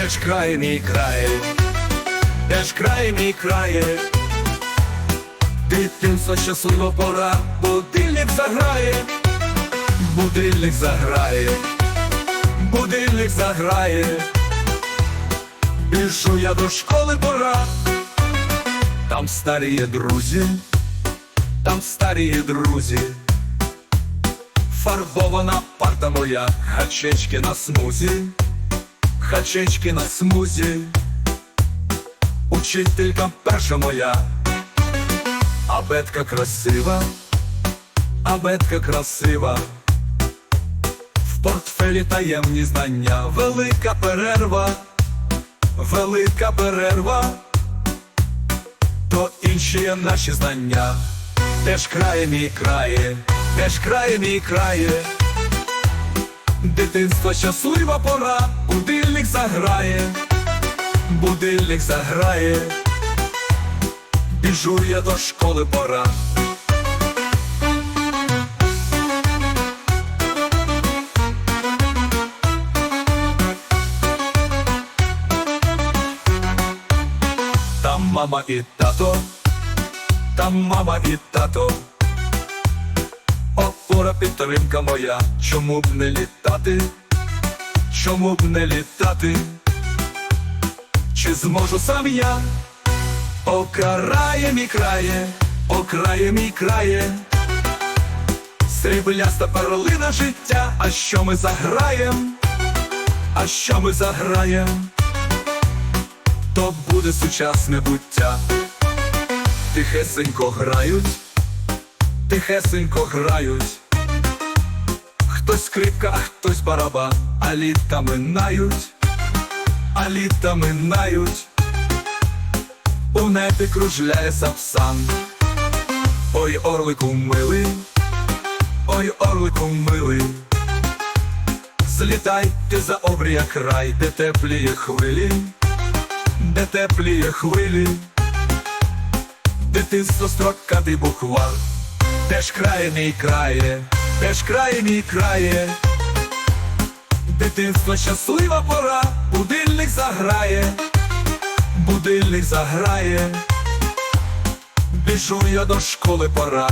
ж край мій край, де ж край мій крає, дитинство щаслива пора, будильник заграє, будильник заграє, будильник заграє, біжу я до школи пора, там старі друзі, там старі друзі. Фарбована парта моя, хачечки на смузі, хачечки на смузі, учителька перша моя, абетка красива, абетка красива, в портфелі таємні знання, велика перерва, велика перерва, то інші є наші знання, де ж крає мій крає, де ж крає мій крає, дитинство щаслива пора, будильник заграє, будильник заграє, біжу я до школи пора. Там мама і тато, там мама і тато. Опора підтримка моя, чому б не літати? Чому б не літати? Чи зможу сам я? Окрає мій крає, окрає мій крає, срібляста перлина життя, а що ми заграєм? А що ми заграєм? То буде сучасне буття. Тихесенько грають тихесенько грають. Хтось скрипка, а хтось барабан, а літа минають, а літа минають, у небі кружляє сапсан. Ой, орлику милий, ой, орлику милий, злітай ти за обрія край, де тепліє хвилі, де тепліє хвилі, дитинство строкатий буквар. Де ж крає мій крає, де ж крає мій крає, дитинство щаслива пора, будильник заграє, будильник заграє, біжу я до школи пора.